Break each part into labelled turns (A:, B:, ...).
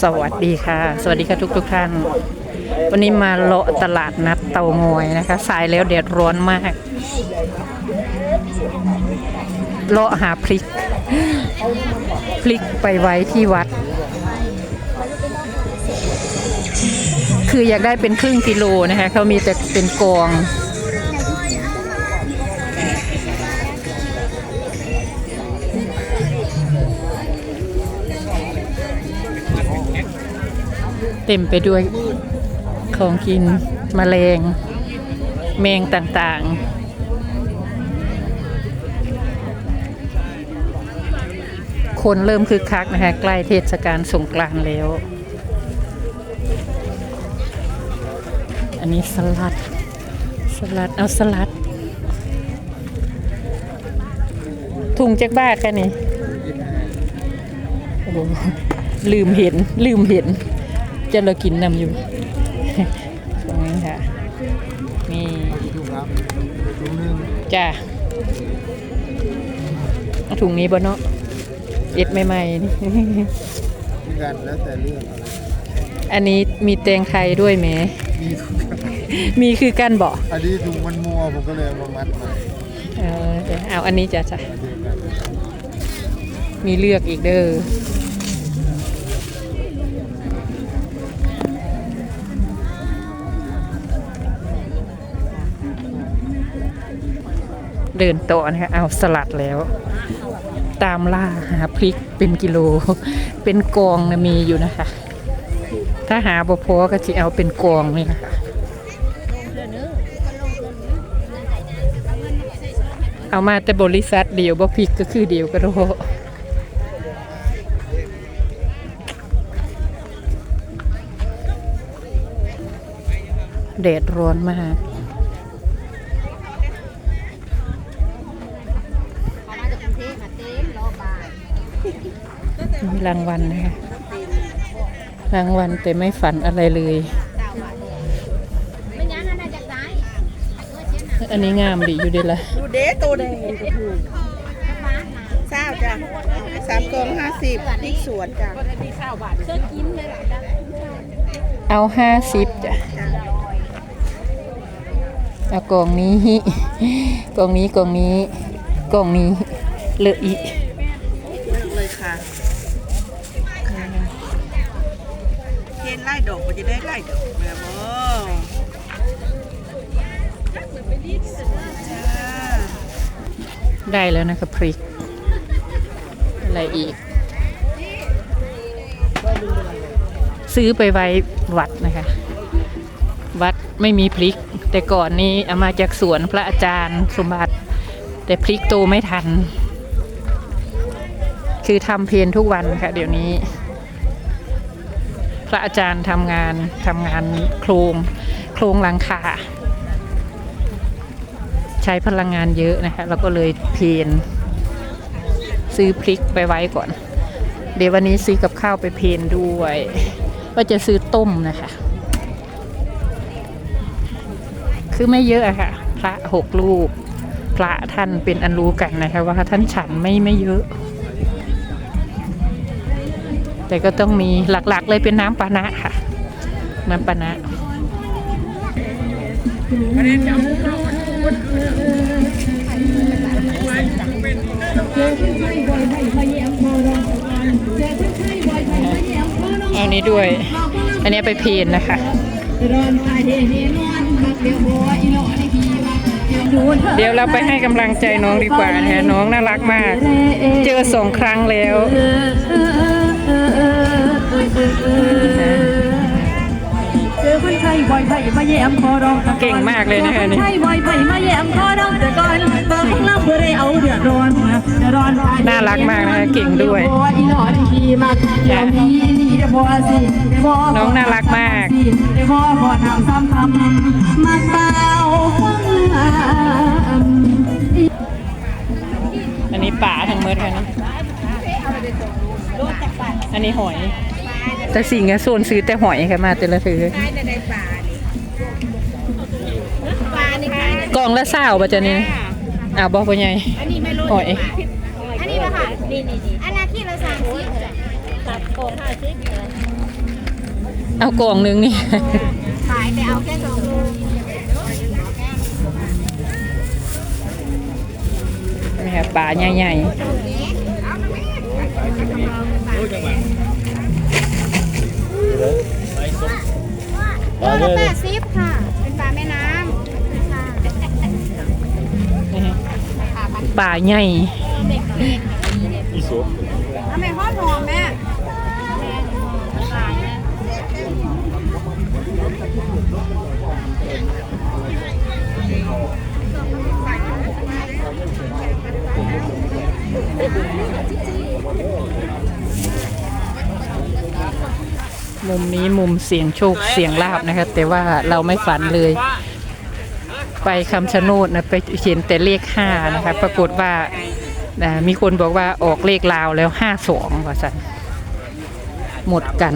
A: สวัสดีค่ะ สวัสดีค่ะทุกทุกๆท่าน วันนี้มาเลาะตลาดนัดเตางอยนะคะ สายแล้วแดดร้อนมาก เลาะหาพริก พริกไปไว้ที่วัด คืออยากได้เป็นครึ่งกิโลนะคะเขามีแต่เป็นกอง ต็มไปด้วยของกินมแมลง แมงต่างๆ คนเริ่มคึกคักนะคะใกล้เทศกาลสงกรานต์แล้ว อันนี้สลัด สลัดเอาสลัด ถุงจักบาทแค่นี้ลืมเห็นลืมเห็น จะเรากินนำอยู่ ตรงนี้ค่ะ นี่
B: ดูครับถุงหนึง
A: จ้าเอาถุงนี้บ่เนาะเอ็ดใหม่ๆนี่
B: มีกันแล้วแต่เรื่องอะไร
A: อันนี้มีแตงไทยด้วยแหม
B: มีทุกอย่าง
A: มีคือกันบ่
B: อันนี้ถุงมันมัวผมก็เลยเอามามัดใหม่
A: เออเดี๋ยวเอาอันนี้จ้ะจ้ะ
B: มาเดียวกัน
A: มีเลือกอีกเด้อ เดินต่อนะคะเอาสลัดแล้ว ตามล่าหาพริกเป็นกิโล เป็นกองนะมีอยู่นะคะ ถ้าหาบ่พอก็จะเอาเป็นกองนี่นะคะเอามาแต่บริษัทเดียวบ่พริกก็คือเดียวก็โดแดดร้อนมาก
C: รา
A: งวัลนะคะ รางวัลแต่ไม่ฝันอะไรเลย
C: เจ้าบาทไม่ยั้งอันใดจากไหนเมื่อเช้าหนัง
A: อันนี้งามดีอยู่เดีละ
D: ดูเด้ตัวแดง
C: สักบาทนะ
D: เศร้าจ้ะสามกล่องห้าสิบพริกสวนจ้ะ
C: เชิญกินเลยล่ะจ้ะ
A: เอาห้าสิบจ้ะเอากล่องนี้กล่องนี้กล่องนี้กล่องนี้เลอะอีก
D: เลิกเลยค่ะ ได้ไล่ดอกแบอ
A: ได้แล้วนะคะพริก อะไรอีก ซื้อไปไว้วัดนะคะ วัดไม่มีพริก แต่ก่อนนี้เอามาจากสวนพระอาจารย์สมบัติ แต่พริกโตไม่ทัน คือทำเพลนทุกวันค่ะ เดี๋ยวนี้ ระอาจารย์ทำงานทำงานโครงโครงหลังคาใช้พลังงานเยอะนะคะเราก็เลยเพลนซื้อพริกไปไว้ก่อน เดี๋ยววันนี้ซื้อกับข้าวไปเพลนด้วยว่าจะซื้อต้มนะคะ คือไม่เยอะอะค่ะ พระหกลูก พระท่านเป็นอันรู้กันนะคะว่าท่านฉันไม่ไม่เยอะ แต่ก็ต้องมีหลักๆเลยเป็นน้ำปานะค่ะ น้ำปานะเอานี้ด้วย อันนี้ไปเพลนนะคะเดี๋ยวเราไปให้กำลังใจน้องดีกว่านะคะน้องน่ารักมาก เจอสองครั้งแล้ว
E: เจอคนไทยบ่อยไผ่มาแย่มคอรอง
A: เก่งมากเลยนะคะนี่
E: ไทยบ่อยไผ่มาแย่มคอรองแต่ก่อนบางครั้งเพื่อได้เอาเดือดร้อนเดือดร้อน
A: น่ารักมากนะคะเก่งด้วย
E: อีหลอดขี่มาเดี๋ยวมีนี่เดี๋ยวพอสิเดี๋ยวพอ
A: น้องน่ารักมาก
E: เดี๋ยวพอพอทำซ้ำทำมาเปล่าฟัง
A: อันนี้ป่าทั้งเมดค่ะนี่อันนี้หอย แต่สิ่งอะโซนซื้อแต่หอยค่ะมาแต่ละถือ
D: ได้ในป่านี่ปลานี่ค่ะ
A: กล่องละเศร้าป่ะจ๊ะนี่อ้าวบอกพ่อใหญ่
D: อันนี้ไม่รู้
A: หอย
C: อันนี้ป่ะค่ะนี่นี่นี่อันนั้นที่เราสั่งสิตัดโกงห้าสิบ
A: เอากล่องหนึงนี่
C: ขายแต่เอาแค่สองโล
A: นี่ค่ะปลาใหญ่
C: โลละแปดสิบค่ะ เป็นปลาแม่น้ำค่ะ
A: ๆนี่ค่ะปลาใหญ่
C: ทำไมหอมหอมแม่
A: มุมนี้มุมเสียงโชคเสียงลาบนะคะแต่ว่าเราไม่ฝันเลย ไปคำชะโนดนะไปเห็นแต่เลขห้านะคะปรากฏว่ามีคนบอกว่าออกเลขลาวแล้วห้าสองว่าสันหมดกัน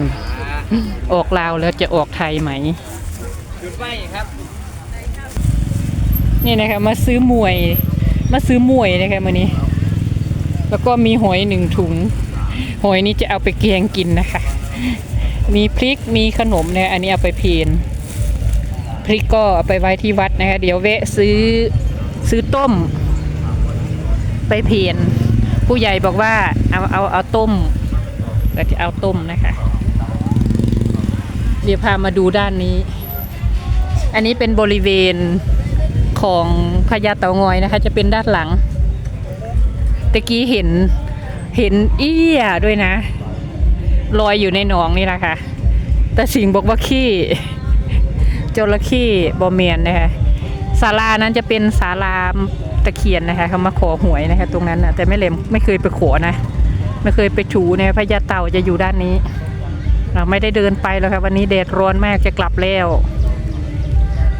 A: ออกลาวแล้วจะออกไทยไหมนี่นะคะมาซื้อมวย มาซื้อมวยนะคะมื่อนี้ แล้วก็มีหอยหนึ่งถุงหอยนี้จะเอาไปแกงกินนะคะ มีพริกมีขนมเนี่ยอันนี้เอาไปเพนพริกก็เอาไปไว้ที่วัดนะคะเดี๋ยวแวะซื้อซื้อต้ม ไปเพนผู้ใหญ่บอกว่าเอาเอาเอาต้มก็จะเอาต้มนะคะ เดี๋ยวพามาดูด้านนี้ อันนี้เป็นบริเวณของพญาเต่างอยนะคะ จะเป็นด้านหลังตะกี้เห็นเห็นเอี้ยด้วยนะ ลอยอยู่ในหนองนี่แหละค่ะ แต่สิงบอกว่าขี้จระเข้บอเมียนนะคะศาลานั้นจะเป็นศาลาตะเคียนนะคะเขามาขอหวยนะคะ ตรงนั้นนะแต่ไม่เลมไม่เคยไปขอนะ ไม่เคยไปถูนะพญาเต่าจะอยู่ด้านนี้เราไม่ได้เดินไปแล้วค่ะวันนี้แดดร้อนมากจะกลับแล้ว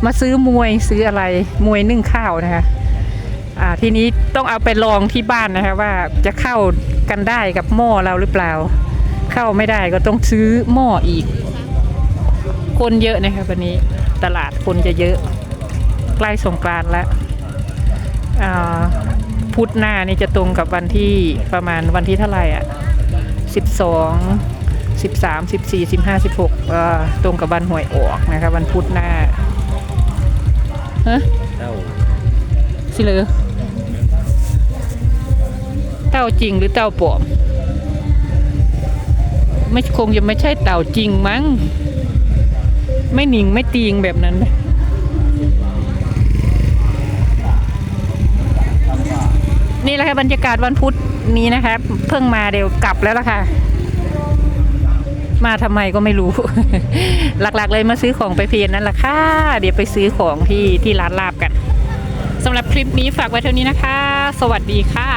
A: มาซื้อมวยซื้ออะไรมวยนึ่งข้าวนะคะอ่าทีนี้ต้องเอาไปลองที่บ้านนะคะว่าจะเข้ากันได้กับหม้อเราหรือเปล่า เข้าไม่ได้ก็ต้องซื้อหม้ออีก คนเยอะนะคะวันนี้ตลาดคนจะเยอะ ใกล้สงกรานต์แล้วอ่าพุธหน้านี่จะตรงกับวันที่ประมาณวันที่เท่าไหร่อะสิบสองสิบสามสิบสี่สิบห้าสิบหกตรงกับวันหวยออกนะคะวันพุธหน้าฮะสิเลยเต้าจริงหรือเต้าปลอม ไม่คงจะไม่ใช่เต่าจริงมั้ง ไม่หนิงไม่ตีงแบบนั้นนะนี่แหละค่ะบรรยากาศวันพุธนี้นะคะเพิ่งมาเดี๋ยวกลับแล้วล่ะค่ะ มาทำไมก็ไม่รู้ หลักๆเลยมาซื้อของไปเพียนนั่นแหละค่ะ เดี๋ยวไปซื้อของที่ที่ร้านลาบกันสำหรับคลิปนี้ฝากไว้เท่านี้นะคะ สวัสดีค่ะ